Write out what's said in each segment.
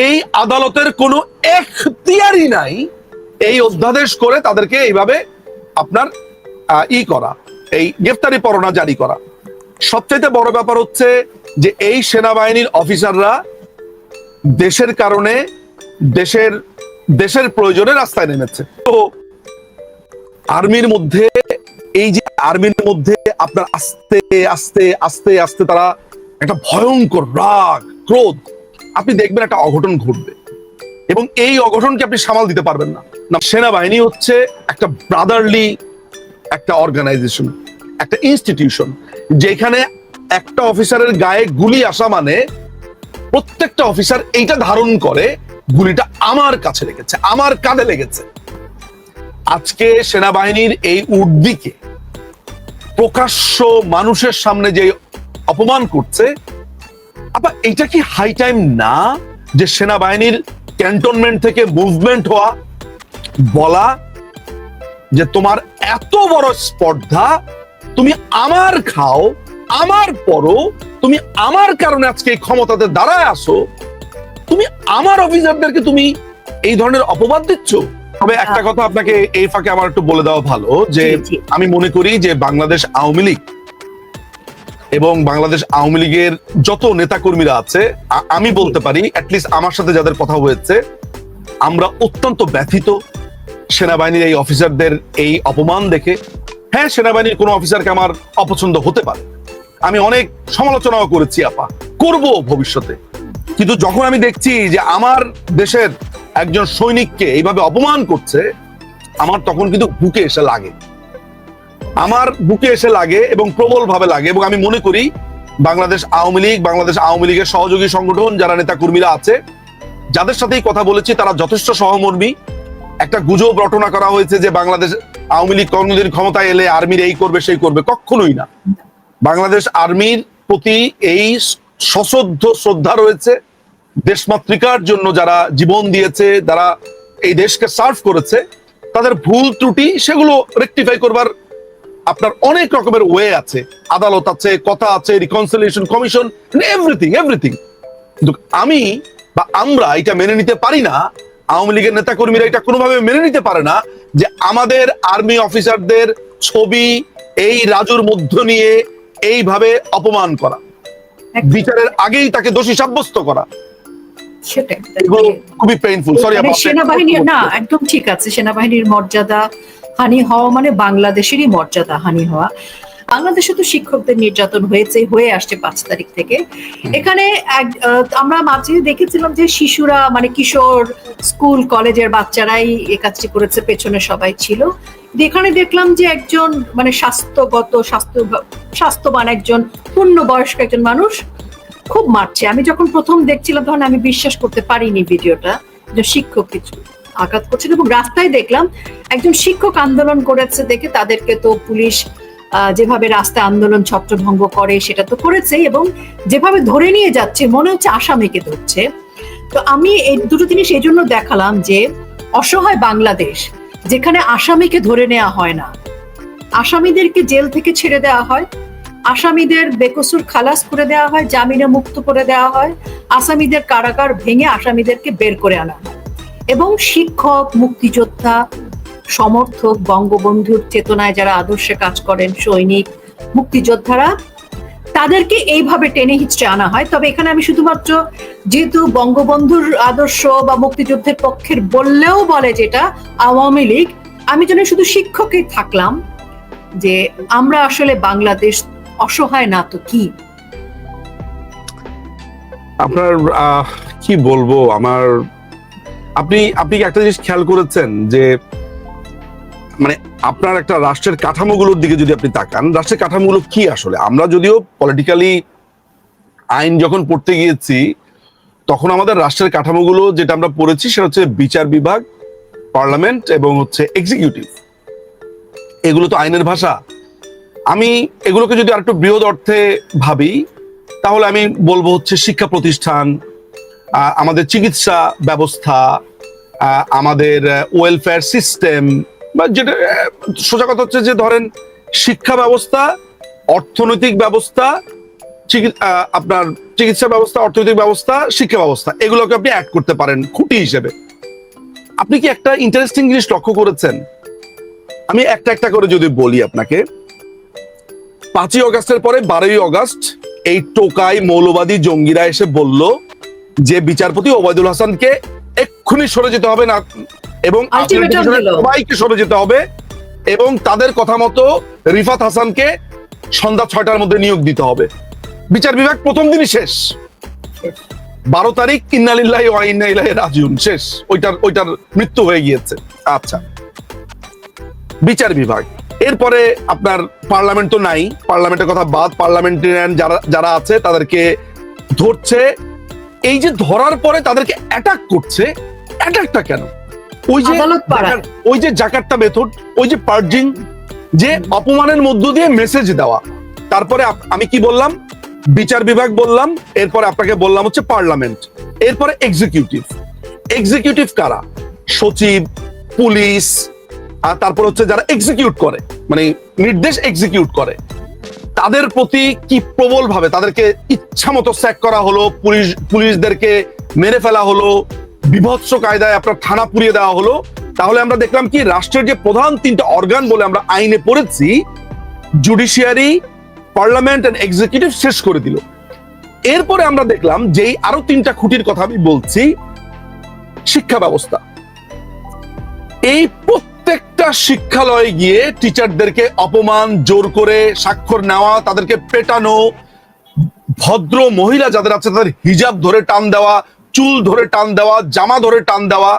এই আদালতের কোনো এখতিয়ারই নাই এই অধ্যাদেশ করে তাদেরকে এইভাবে আপনার ই করা, এই গ্রেফতারি পরোনা জারি করা। সবচাইতে বড় ব্যাপার হচ্ছে যে এই সেনাবাহিনীর অফিসাররা দেশের কারণে দেশের দেশের প্রয়োজনে রাস্তায় নেমেছে। তো আর্মির মধ্যে, এই যে আর্মির মধ্যে আপনার আস্তে আস্তে আস্তে আস্তে তারা একটা ভয়ঙ্কর রাগ, ক্রোধ আপনি দেখবেন একটা অঘটন ঘটবে। এবং এই অঘটনকে আপনি সামাল দিতে পারবেন না। না, সেনাবাহিনী হচ্ছে একটা ব্রাদারলি একটা অর্গানাইজেশন একটা ইনস্টিটিউশন যেখানে একটা অফিসারের গায়ে গুলি আসা মানে প্রত্যেকটা অফিসার এইটা ধারণ করে, গুলিটা আমার কাছে লেগেছে, আমার কাঁধে লেগেছে। আজকে সেনাবাহিনীর এই উর্দিকে প্রকাশ্য মানুষের সামনে যে অপমান করছে আবার এটা কি হাই টাইম না যে সেনাবাহিনীর ক্যান্টনমেন্ট থেকে মুভমেন্ট হওয়া? বলা যে তোমার এত বড় স্পর্ধা তুমি আমার খাও আমার পরো তুমি আমার কারণে আজকে এই ক্ষমতাতে দাঁড়ায় আসো তুমি আমার অফিসারদেরকে তুমি এই ধরনের অপবাদ দিচ্ছ? তবে একটা কথা আপনাকে এই ফাঁকে আমার একটু বলে দেওয়া ভালো যে। আমি মনে করি যে বাংলাদেশ আওয়ামী লীগ এবং বাংলাদেশ আওয়ামী লীগের যত নেতাকর্মীরা আছে আমি বলতে পারি অ্যাটলিস্ট আমার সাথে যাদের কথা হয়েছে, আমরা অত্যন্ত ব্যথিত সেনাবাহিনীর এই অফিসারদের এই অপমান দেখে। হ্যাঁ সেনাবাহিনীর কোনো অফিসারকে আমার অপছন্দ হতে পারে। আমি অনেক সমালোচনাও করেছি, আপা। করব ভবিষ্যতে। কিন্তু যখন আমি দেখছি যে আমার দেশের একজন সৈনিককে এইভাবে অপমান করছে, আমার তখন কিন্তু বুকে এসে লাগে। আমার বুকে এসে লাগে এবং প্রবল ভাবে লাগে এবং আমি মনে করি বাংলাদেশ আওয়ামী লীগ, বাংলাদেশ আওয়ামী লীগের সহযোগী সংগঠন যারা নেতা কর্মীরা আছে, যাদের সাথেই কথা বলেছি তারা যথেষ্ট সহমর্মী। একটা গুজব রটনা করা হয়েছে যে বাংলাদেশ আওয়ামী লীগ কোনদিন ক্ষমতায় এলে আর্মির এই করবে, সেই করবে। কখনোই না। বাংলাদেশ আর্মির প্রতি এই সশ্রদ্ধ শ্রদ্ধা রয়েছে। দেশমাতৃকার জন্য যারা জীবন দিয়েছে, যারা এই দেশকে সার্ভ করেছে, তাদের ভুল ত্রুটি সেগুলো রেকটিফাই করবার আপনার অনেক রকমের ওয়ে আছে। আদালত আছে কথা আছে রিকনসিলিয়েশন কমিশন এভরিথিং এভরিথিং কিন্তু আমি বা আমরা এটা মেনে নিতে পারি না আওয়ামী লীগের নেতা কর্মীরা এটা কোনোভাবে মেনে নিতে পারে না যে আমাদের আর্মি অফিসারদের ছবি এই রাজুর মধ্য নিয়ে এইভাবে অপমান করা। বিচারের আগেই তাকে দোষী সাব্যস্ত করা। সেটাই। এগুলো খুবই পেইনফুল সরি সেনাবাহিনীর না একদম ঠিক আছে সেনাবাহিনীর মর্যাদা হানি হওয়া মানে বাংলাদেশেরই মর্যাদা হানি হওয়া। বাংলাদেশে তো শিক্ষকদের নির্যাতন হয়েছে হয়ে আসছে পাঁচ তারিখ থেকে। এখানে আমরা মাঝে দেখেছিলাম যে শিশুরা মানে কিশোর স্কুল কলেজের বাচ্চারাই এ কাজটি করেছে পেছনে সবাই ছিল। এখানে দেখলাম যে একজন মানে স্বাস্থ্যগত স্বাস্থ্য স্বাস্থ্যবান একজন পূর্ণ বয়স্ক একজন মানুষ খুব মারছে। আমি যখন প্রথম দেখছিলাম তখন আমি বিশ্বাস করতে পারিনি ভিডিওটা যে শিক্ষক কিছু। আঘাত করছেন এবং রাস্তায় দেখলাম একজন শিক্ষক আন্দোলন করেছে দেখে তাদেরকে তো পুলিশ যেভাবে রাস্তায় আন্দোলন ছত্রভঙ্গ করে সেটা তো করেছেই এবং যেভাবে ধরে নিয়ে যাচ্ছে, মনে হচ্ছে আসামিকে ধরছে। তো আমি এই দুটো জিনিস এই জন্য দেখালাম যে অসহায় বাংলাদেশ, যেখানে আসামিকে ধরে নেওয়া হয় না। আসামিদেরকে জেল থেকে ছেড়ে দেওয়া হয়, আসামিদের বেকসুর খালাস করে দেওয়া হয়, জামিনে মুক্ত করে দেওয়া হয়, আসামিদের কারাগার ভেঙে আসামিদেরকে বের করে আনা হয়। এবং শিক্ষক, মুক্তিযোদ্ধা, সমর্থক, বঙ্গবন্ধুর চেতনায় যারা আদর্শে কাজ করেন, সৈনিক, মুক্তিযোদ্ধারা, তাদেরকে এইভাবে টেনে হিচড়ে আনা হয়। তবে এখানে আমি শুধুমাত্র যেহেতু বঙ্গবন্ধুর আদর্শ বা মুক্তিযুদ্ধের পক্ষের বললেও বলে যেটা আওয়ামী লীগ, আমি যেন শুধু শিক্ষকই থাকলাম যে আমরা আসলে বাংলাদেশ অসহায় না তো কি? আপনার কি বলব? আমার আপনি আপনি একটা জিনিস খেয়াল করেছেন যে মানে আপনার একটা রাষ্ট্রের কাঠামোগুলোর দিকে যদি আপনি তাকান, রাষ্ট্রের কাঠামোগুলো কি আসলে? আমরা যদিও পলিটিক্যালি আইন যখন পড়তে গিয়েছি, তখন আমাদের রাষ্ট্রের কাঠামোগুলো যেটা আমরা পড়েছি সেটা হচ্ছে বিচার বিভাগ, পার্লামেন্ট এবং হচ্ছে এক্সিকিউটিভ এগুলো তো আইনের ভাষা। আমি এগুলোকে যদি আরেকটু বৃহৎ অর্থে ভাবি, তাহলে আমি বলব হচ্ছে শিক্ষা প্রতিষ্ঠান আমাদের চিকিৎসা ব্যবস্থা আমাদের ওয়েলফেয়ার সিস্টেম বা যেটা সোজা কথা হচ্ছে যে ধরেন শিক্ষা ব্যবস্থা, অর্থনৈতিক ব্যবস্থা আপনার চিকিৎসা ব্যবস্থা, অর্থনৈতিক ব্যবস্থা, শিক্ষা ব্যবস্থা, এগুলোকে আপনি অ্যাড করতে পারেন খুঁটি হিসেবে। আপনি কি একটা ইন্টারেস্টিং জিনিস লক্ষ্য করেছেন? আমি একটা একটা করে যদি বলি আপনাকে, পাঁচই অগাস্টের পরে বারোই অগাস্ট এই টোকাই মৌলবাদী জঙ্গিরা এসে বলল যে বিচারপতি ওবায়দুল হাসানকে এক্ষুনি সরে যেতে হবে না এবং। সবাইকে সরে যেতে হবে এবং তাদের কথা মতো রিফাত হাসানকে সন্ধ্যা ছয়টার মধ্যে নিয়োগ দিতে হবে। বিচার বিভাগ প্রথম দিনই শেষ। বারো তারিখ ইন্নালিল্লাহি ইন্না রাজিউন। শেষ। ওইটার ওইটার মৃত্যু হয়ে গিয়েছে। আচ্ছা। বিচার বিভাগ। এরপরে আপনার পার্লামেন্ট তো নাই। পার্লামেন্টের কথা বাদ পার্লামেন্টেরিয়ান যারা যারা আছে তাদেরকে ধরছে। এই যে ধরার পরে তাদেরকে অ্যাটাক করছে অ্যাটাকটা কেন? ওই যে ওই যে জাকারটা মেথড ওই যে পার্জিং যে অপমানের মধ্য দিয়ে মেসেজ দেওয়া। তারপরে আমি কি বললাম? বিচার বিভাগ বললাম এরপরে আপনাকে বললাম হচ্ছে পার্লামেন্ট এরপরে এক্সিকিউটিভ এক্সিকিউটিভ কারা? সচিব পুলিশ আর তারপর হচ্ছে যারা এক্সিকিউট করে মানে নির্দেশ এক্সিকিউট করে। তাদের প্রতি কি প্রবল ভাবে তাদেরকে ইচ্ছা মতো স্যাক করা হলো, পুলিশ, পুলিশদেরকে মেরে ফেলা হলো, বিভৎস কায়দায় আপনার থানা পুড়িয়ে দেওয়া হলো, তাহলে আমরা দেখলাম কি রাষ্ট্রের যে প্রধান তিনটা অর্গান বলে আমরা আইনে পড়েছি জুডিশিয়ারি পার্লামেন্ট এন্ড এক্সিকিউটিভ শেষ করে দিল। এরপরে আমরা দেখলাম যেই আরও তিনটা খুঁটির কথা আমি বলছি, শিক্ষা ব্যবস্থা। এই প্রত্যেকটা শিক্ষালয়ে গিয়ে টিচারদেরকে অপমান জোর করে স্বাক্ষর নেওয়া তাদেরকে পেটানো ভদ্র মহিলা যাদের আছে তাদের হিজাব ধরে টান দেওয়া চুল ধরে টান দেওয়া জামা ধরে টান দেওয়া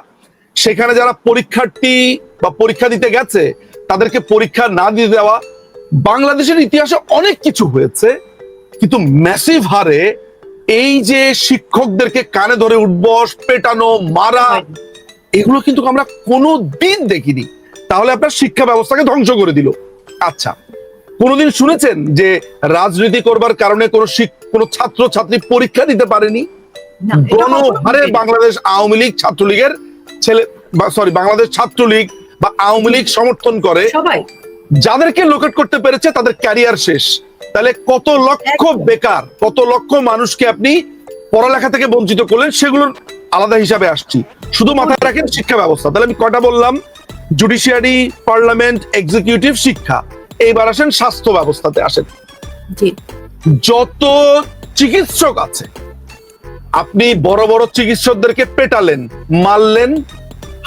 সেখানে যারা পরীক্ষার্থী বা পরীক্ষা দিতে গেছে তাদেরকে পরীক্ষা না দিয়ে দেওয়া। বাংলাদেশের ইতিহাসে অনেক কিছু হয়েছে কিন্তু ম্যাসিভ হারে এই যে শিক্ষকদেরকে কানে ধরে উঠবস পেটানো মারা এগুলো কিন্তু আমরা কোনো দিন দেখিনি। তাহলে আপনার শিক্ষা ব্যবস্থাকে ধ্বংস করে দিল। আচ্ছা কোনোদিন শুনেছেন যে রাজনীতি করবার কারণে কোনো কোনো ছাত্র ছাত্রী পরীক্ষা দিতে পারেনি? গণহারে বাংলাদেশ আওয়ামী লীগ ছাত্রলীগের ছেলে সরি বাংলাদেশ ছাত্রলীগ বা আওয়ামী লীগ সমর্থন করে। যাদেরকে লোকেট করতে পেরেছে তাদের ক্যারিয়ার শেষ। তাহলে কত লক্ষ বেকার কত লক্ষ মানুষকে আপনি পড়ালেখা থেকে বঞ্চিত করলেন সেগুলোর আলাদা হিসাবে আসছি। শুধু মাথায় রাখেন শিক্ষা ব্যবস্থা। তাহলে আমি কয়টা বললাম? জুডিশিয়ারি পার্লামেন্ট এক্সিকিউটিভ শিক্ষা। এইবার আসেন স্বাস্থ্য ব্যবস্থাতে আসেন। যত চিকিৎসক আছে আপনি বড় বড় চিকিৎসকদেরকে পেটালেন মারলেন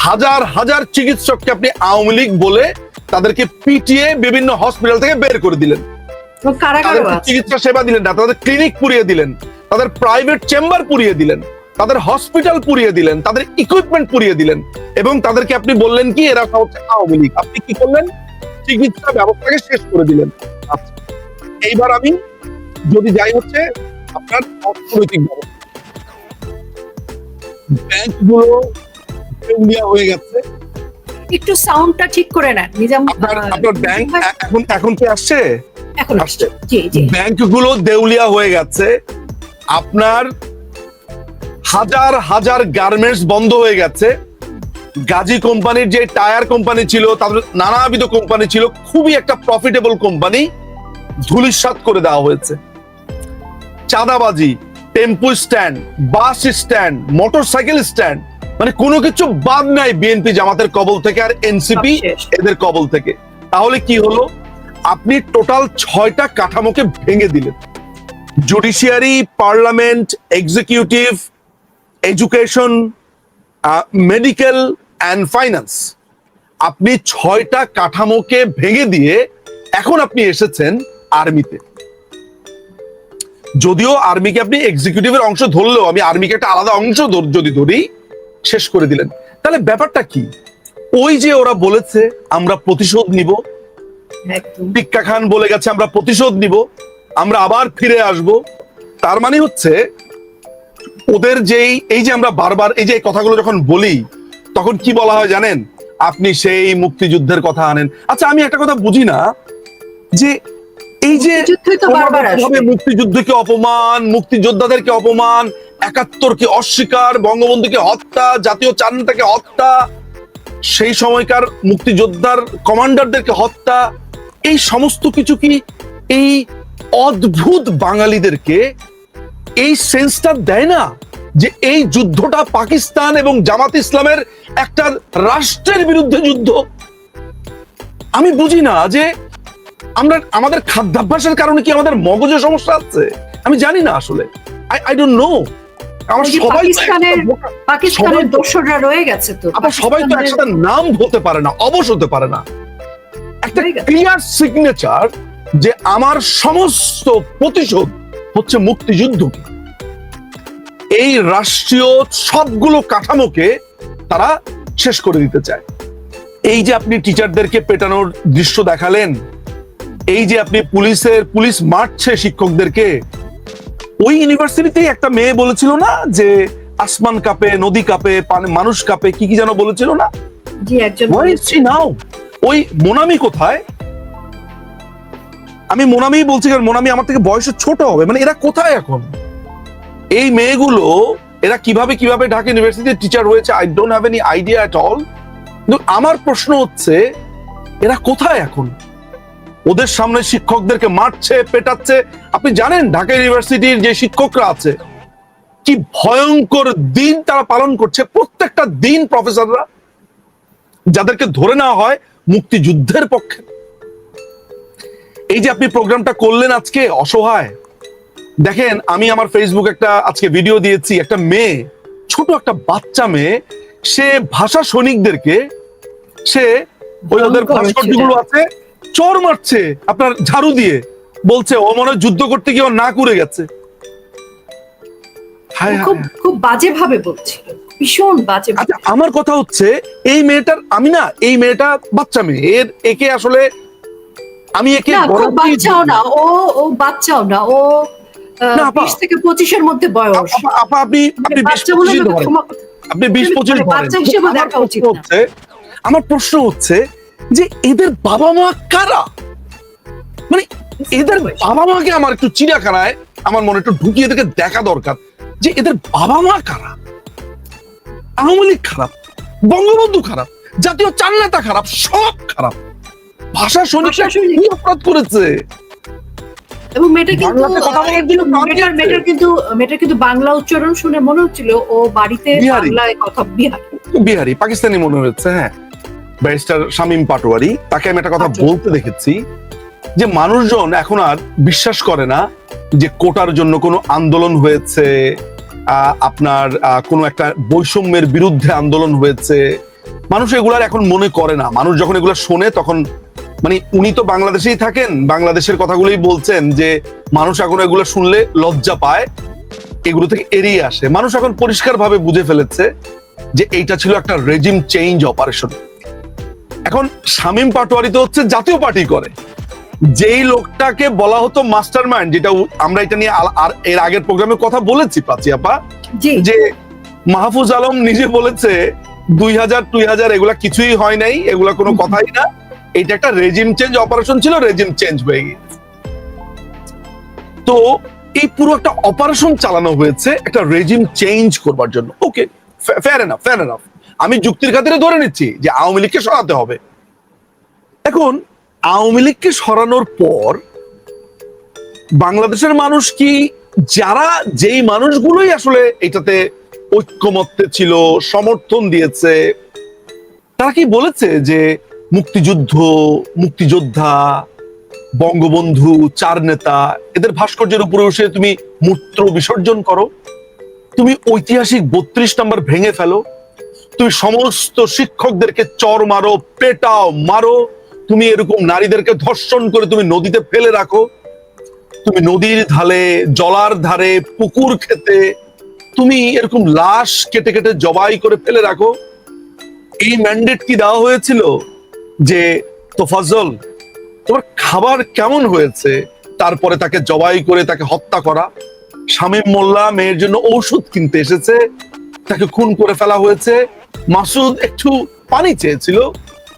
হাজার হাজার চিকিৎসককে আপনি আওয়ামী লীগ বলে তাদেরকে পিটিয়ে বিভিন্ন হসপিটাল থেকে বের করে দিলেন। চিকিৎসা সেবা দিলেন না তাদের ক্লিনিক পুড়িয়ে দিলেন তাদের প্রাইভেট চেম্বার পুড়িয়ে দিলেন। তাদের হসপিটাল পুড়িয়ে দিলেন তাদের ইকুইপমেন্ট পুড়িয়ে দিলেন এবং তাদেরকে আপনি বললেন কি এরা হচ্ছে আওয়ামী লীগ। আপনি কি করলেন? চিকিৎসা ব্যবস্থাকে শেষ করে দিলেন। এইবার আমি যদি যাই হচ্ছে আপনার অর্থনৈতিক ব্যবস্থা। ব্যাংকগুলো হয়ে গেছে। একটু সাউন্ডটা ঠিক করে নেন নিজাম আপনার ব্যাংক এখন এখন কি আসছে? এখন আসছে। ব্যাংকগুলো দেউলিয়া হয়ে গেছে। আপনার হাজার হাজার গার্মেন্টস বন্ধ হয়ে গেছে। গাজী কোম্পানির যে টায়ার কোম্পানি ছিল তাদের নানাবিধ কোম্পানি ছিল খুবই একটা প্রফিটেবল কোম্পানি ধুলিসাৎ করে দেওয়া হয়েছে। চাঁদাবাজি tempo stand bus stand motorcycle stand মানে কোনো কিছু বাদ নাই বিএনপি জামাতের কবল থেকে আর এনসিপি এদের কবল থেকে। তাহলে কি হলো? আপনি টোটাল ছয়টা কাঠামোকে ভেঙে দিলেন। Judiciary parliament executive education medical and finance আপনি ছয়টা কাঠামোকে ভেঙে দিয়ে এখন আপনি এসেছেন আর্মিতে। যদিও আর্মিকে আপনি এক্সিকিউটিভের অংশ ধরলেও আমি আর্মিকে একটা আলাদা অংশ যদি ধরি শেষ করে দিলেন। তাহলে ব্যাপারটা কি? ওই যে ওরা বলেছে আমরা প্রতিশোধ নিব। টিক্কা খান বলে গেছে আমরা প্রতিশোধ নিব। আমরা আবার ফিরে আসব। তার মানে হচ্ছে ওদের যেই এই যে আমরা বারবার এই যে কথাগুলো যখন বলি তখন কি বলা হয় জানেন? আপনি সেই মুক্তিযুদ্ধের কথা আনেন। আচ্ছা আমি একটা কথা বুঝি না যে এই যে মুক্তিযুদ্ধকে অপমান মুক্তিযোদ্ধাদেরকে অপমান একাত্তরকে অস্বীকার বঙ্গবন্ধুকে হত্যা জাতীয় চান্নাটাকে হত্যা সেই সময়কার মুক্তিযোদ্ধার কমান্ডারদেরকে হত্যা এই সমস্ত কিছু কি এই অদ্ভুত বাঙালিদেরকে এই সেন্সটা দেয় না যে এই যুদ্ধটা পাকিস্তান এবং জামাত ইসলামের একটা রাষ্ট্রের বিরুদ্ধে যুদ্ধ। আমি বুঝি না যে আমরা আমাদের খাদ্যাভ্যাসের কারণে কি আমাদের মগজে সমস্যা আছে? আমি জানি না আসলে। আই আই ডোন্ট নো আমার সবাই পাকিস্তানের- একটা বোকা। পাকিস্তানের সবাই তো- দোসররা রয়ে গেছে তো। আবার সবাই তো একসাথে নাম হতে পারে না অবশ হতে পারে না। একটা ক্লিয়ার সিগনেচার যে আমার সমস্ত প্রতিশোধ হচ্ছে মুক্তিযুদ্ধ এই রাষ্ট্রীয় সবগুলো কাঠামোকে তারা শেষ করে দিতে চায়। এই যে আপনি টিচারদেরকে পেটানোর দৃশ্য দেখালেন এই যে আপনি পুলিশের পুলিশ মারছে শিক্ষকদেরকে ওই ইউনিভার্সিটিতেই একটা মেয়ে বলেছিল না যে আসমান কাঁপে নদী কাঁপে পানি- মানুষ কাঁপে কি কি যেন বলেছিল না? ওই মোনামি কোথায়? আমি মোনামি বলছি কারণ মোনামি আমার থেকে বয়সে ছোট হবে। মানে এরা কোথায় এখন? এই মেয়েগুলো, এরা কীভাবে কীভাবে ঢাকা ইউনিভার্সিটির টিচার হয়েছে I don't have any idea at all কিন্তু আমার প্রশ্ন হচ্ছে, এরা কোথায় এখন? ওদের সামনে শিক্ষকদেরকে মারছে, পেটাচ্ছে। আপনি জানেন, ঢাকা ইউনিভার্সিটির যে শিক্ষকরা আছে, কি ভয়ঙ্কর দিন তারা পালন করছে। প্রত্যেকটা দিন প্রফেসররা যাদেরকে ধরে নেওয়া হয় মুক্তিযুদ্ধের পক্ষে। এই যে আপনি প্রোগ্রামটা করলেন আজকে অসহায়। দেখেন আমি আমার ফেসবুক একটা আজকে ভিডিও দিয়েছি একটা মেয়ে ছোট একটা বাচ্চা মেয়ে সে ভাষা সৈনিকদেরকে সে ওই ওদের ভাস্কর্যগুলো আছে চর মারছে আপনার ঝাড়ু দিয়ে। বলছে ও মনে যুদ্ধ করতে গিয়ে না করে গেছে। খুব খুব বাজে ভাবে বলছিল ভীষণ বাজে আচ্ছা আমার কথা হচ্ছে এই মেয়েটার আমি না এই মেয়েটা বাচ্চা মেয়ে এর একে আসলে আমি একে বাচ্চাও না ও ও বাচ্চাও না ও বিশ থেকে পঁচিশের মধ্যে বয়স। আপা আপা আপনি আপনি বিশ বাচ্চা বলে পঁচিশ তোকে ধরেন ক্ষমা- আপনি বিশ পঁচিশ বাচ্চা হিসেবে আমার দেখা উচিত প্রশ্ন হচ্ছে আমার প্রশ্ন হচ্ছে যে এদের বাবা মা কারা? মানে এদের বাবা মাকে আমার একটু চিড়িয়াখানায় আমার মনে একটু ঢুকিয়ে এদেরকে দেখা দরকার যে এদের বাবা মা কারা? আওয়ামী লীগ খারাপ বঙ্গবন্ধু খারাপ জাতীয় চার নেতা খারাপ সব খারাপ। ভাষা সৈনিকরা। কি অপরাধ করেছে। এবং মেয়েটা কিন্তু মেয়েটার মেয়েটার কিন্তু মেয়েটার কিন্তু বাংলা উচ্চারণ শুনে মনে হচ্ছিল ও বাড়িতে বাংলায় কথা বিহার। বিহারি পাকিস্তানি মনে হচ্ছে হ্যাঁ। ব্যারিস্টার শামীম পাটোয়ারি তাকে আমি একটা কথা আচ্ছা। বলতে দেখেছি যে মানুষজন এখন আর বিশ্বাস করে না যে কোটার জন্য কোনো আন্দোলন হয়েছে আহ, আপনার কোনো একটা বৈষম্যের বিরুদ্ধে আন্দোলন হয়েছে। মানুষ এগুলার এখন মনে করে না। মানুষ যখন এগুলো শোনে তখন মানে উনি তো বাংলাদেশেই থাকেন বাংলাদেশের কথাগুলোই বলছেন যে মানুষ এখন এগুলো শুনলে লজ্জা পায় এগুলো থেকে এড়িয়ে আসে। মানুষ এখন পরিষ্কার ভাবে বুঝে ফেলেছে যে এইটা ছিল একটা রেজিম চেঞ্জ অপারেশন এখন শামীম পাটোয়ারি তো হচ্ছে জাতীয় পার্টি করে। যেই লোকটাকে বলা হতো মাস্টার মাইন্ড যেটা আমরা এটা নিয়ে আর এর আগের প্রোগ্রামে কথা বলেছি প্রাচী আপা। যে মাহফুজ আলম নিজে বলেছে দুই হাজার দুই হাজার এগুলা কিছুই হয় নাই এগুলা কোনো কথাই না। এটা একটা রেজিম চেঞ্জ অপারেশন ছিল রেজিম চেঞ্জ হয়ে গিয়েছে। তো এই পুরো একটা অপারেশন চালানো হয়েছে, একটা রেজিম চেঞ্জ করবার জন্য। Okay fair enough fair enough আমি যুক্তির খাতিরে ধরে নিচ্ছি যে আওয়ামী লীগকে সরাতে হবে। এখন, আওয়ামী লীগকে সরানোর পর বাংলাদেশের মানুষ কি, যারা যেই মানুষগুলোই আসলে এটাতে ঐক্যমত্যে ছিল, সমর্থন দিয়েছে, তারা কি বলেছে যে মুক্তিযুদ্ধ, মুক্তিযোদ্ধা, বঙ্গবন্ধু, চার নেতা, এদের ভাস্কর্যের উপরে বসে তুমি মূত্র বিসর্জন করো। তুমি ঐতিহাসিক বত্রিশ নম্বর ভেঙে ফেলো। তুমি সমস্ত শিক্ষকদেরকে চর মারো, পেটাও, মারো। তুমি এরকম নারীদেরকে ধর্ষণ করে তুমি নদীতে ফেলে রাখো। তুমি নদীর ধালে, জলার ধারে, পুকুর খেতে, তুমি এরকম লাশ কেটে কেটে জবাই করে ফেলে রাখো। এই ম্যান্ডেট কি দেওয়া হয়েছিল? যে তোফাজল তোমার খাবার কেমন হয়েছে? তারপরে তাকে জবাই করে তাকে হত্যা করা। শামীম মোল্লা মেয়ের জন্য ঔষধ কিনতে এসেছে। তাকে খুন করে ফেলা হয়েছে। মাসুদ একটু পানি চেয়েছিল।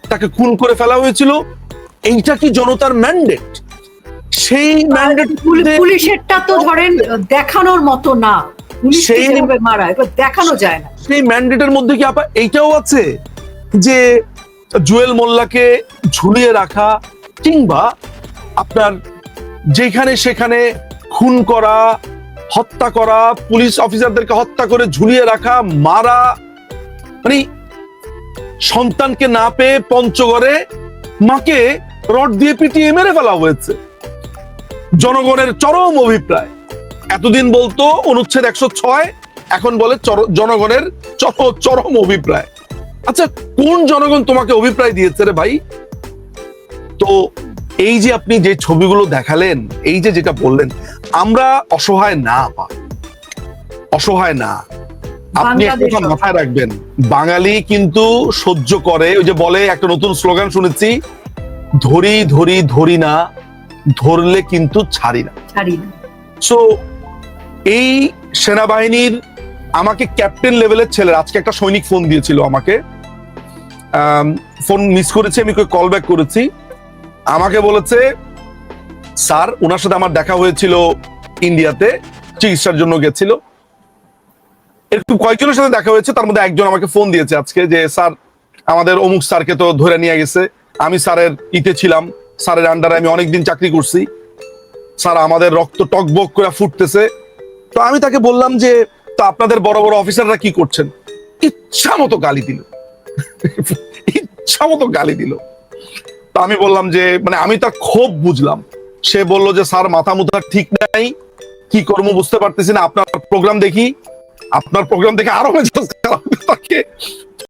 তাকে খুন করে ফেলা হয়েছিল। এইটা কি জনতার ম্যান্ডেট সেই ম্যান্ডেট পুলি- পুলিশেরটা তো ধরেন দেখানোর মতো না। পুলিশ সেই- মারা দেখানো যায় না। সেই ম্যান্ডেটের মধ্যে কি আপা এইটাও আছে? যে জুয়েল মোল্লাকে ঝুলিয়ে রাখা কিংবা আপনার যেখানে সেখানে খুন করা, হত্যা করা, পুলিশ অফিসারদেরকে হত্যা করে ঝুলিয়ে রাখা, মারা মানে সন্তানকে না পেয়ে পঞ্চগড়ে মাকে রড দিয়ে পিটিয়ে মেরে ফেলা হয়েছে। জনগণের চরম অভিপ্রায়। এতদিন বলতো, অনুচ্ছেদ একশো ছয়, এখন বলে জনগণের চর- চরম অভিপ্রায়। আচ্ছা কোন জনগণ তোমাকে অভিপ্রায় দিয়েছে রে ভাই? তো এই যে আপনি যে ছবিগুলো দেখালেন এই যে যেটা বললেন আমরা অসহায় না আপা অসহায় না। আপনি একটা কথা মাথায় রাখবেন বাঙালি কিন্তু সহ্য করে ওই যে বলে একটা নতুন স্লোগান শুনেছি ধরি ধরি ধরি না ধরলে কিন্তু ছাড়ি না। সো এই সেনাবাহিনীর আমাকে ক্যাপ্টেন লেভেলের ছেলে আজকে একটা সৈনিক ফোন দিয়েছিল আমাকে ফোন মিস করেছি, আমি কল ব্যাক করেছি। আমাকে বলেছে, স্যার ওনার সাথে আমার দেখা হয়েছিল ইন্ডিয়াতে, চিকিৎসার জন্য গেছিল। একটু কয়েকজনের সাথে দেখা হয়েছে, তার মধ্যে একজন আমাকে ফোন দিয়েছে আজকে যে, স্যার, আমাদের অমুক স্যারকে তো ধরে নিয়ে গেছে। আমি স্যারের ইতে ছিলাম, স্যারের আন্ডারে আমি অনেকদিন চাকরি করছি। স্যার, আমাদের রক্ত টকবক করে ফুটতেছে। তো আমি তাকে বললাম যে, তা আপনাদের বড় বড় অফিসাররা কি করছেন? ইচ্ছা মতো গালি দিল। ইচ্ছা মতো গালি দিল। তা আমি বললাম যে মানে আমি তার ক্ষোভ বুঝলাম। সে বলল যে, স্যার, মাথা মুথা ঠিক নাই। কি কর্ম বুঝতে পারতেছি না। আপনার প্রোগ্রাম দেখি। আপনার প্রোগ্রাম দেখে আরও মেজাজ খারাপ থাকে।